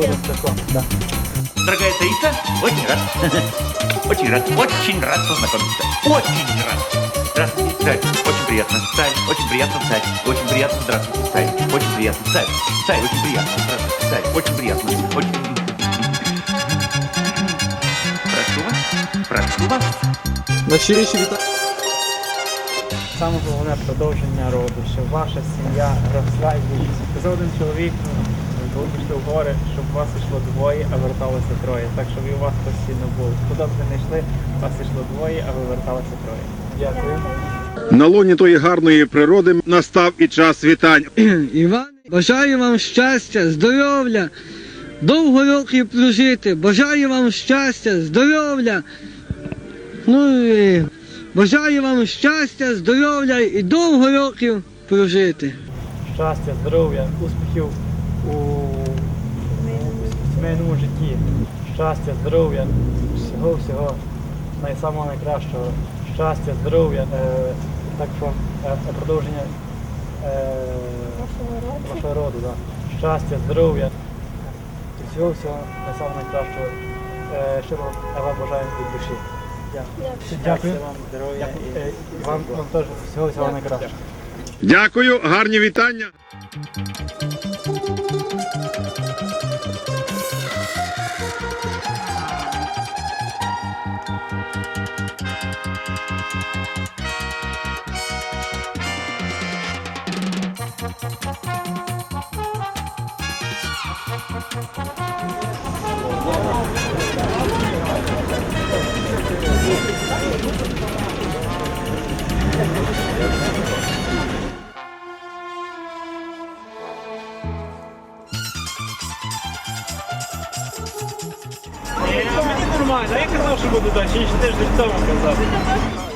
Тако. Да. Дорогая Таиса, очень рад. Очень рад, очень рад познакомиться. Очень рад. Здравствуйте, Царь. Очень приятно. Царь, очень приятно, Царь. Очень приятно, здравствуйте, Царь. Очень приятно, Царь. Царь, очень приятно. Здравствуйте, Царь. Очень приятно. Очень... Прошу вас. Прошу вас. Найщиріші вітання. Саме головне продовження роду, щоб ваша сім'я росла і один чоловік, ну, вибачте в гори, щоб у вас йшло двоє, а верталося троє. Так, щоб і у вас постійно було. Куди б ви не йшли, у вас йшло двоє, а ви верталися троє. Дякую. На лоні тої гарної природи настав і час вітань. Іване, бажаю вам щастя, здоров'я, довго років прожити. Бажаю вам щастя, здоров'я. Ну і бажаю вам щастя, здоров'я і довго років прожити. Щастя, здоров'я, успіхів у, у сімейному житті. Щастя, здоров'я, всього всього найсамого найкращого. Щастя, здоров'я, е, так що е, продовження е, вашого роду. да. Щастя, здоров'я і всього всього найсамого найкращого. Е, щиро я вам бажаю від душі. Дякую. Дякую. вам здоров'я і вам, вам теж всього всього найкращого. Дякую, гарні вітання. Нормально, я казав, що буду далі, ще теж там казав.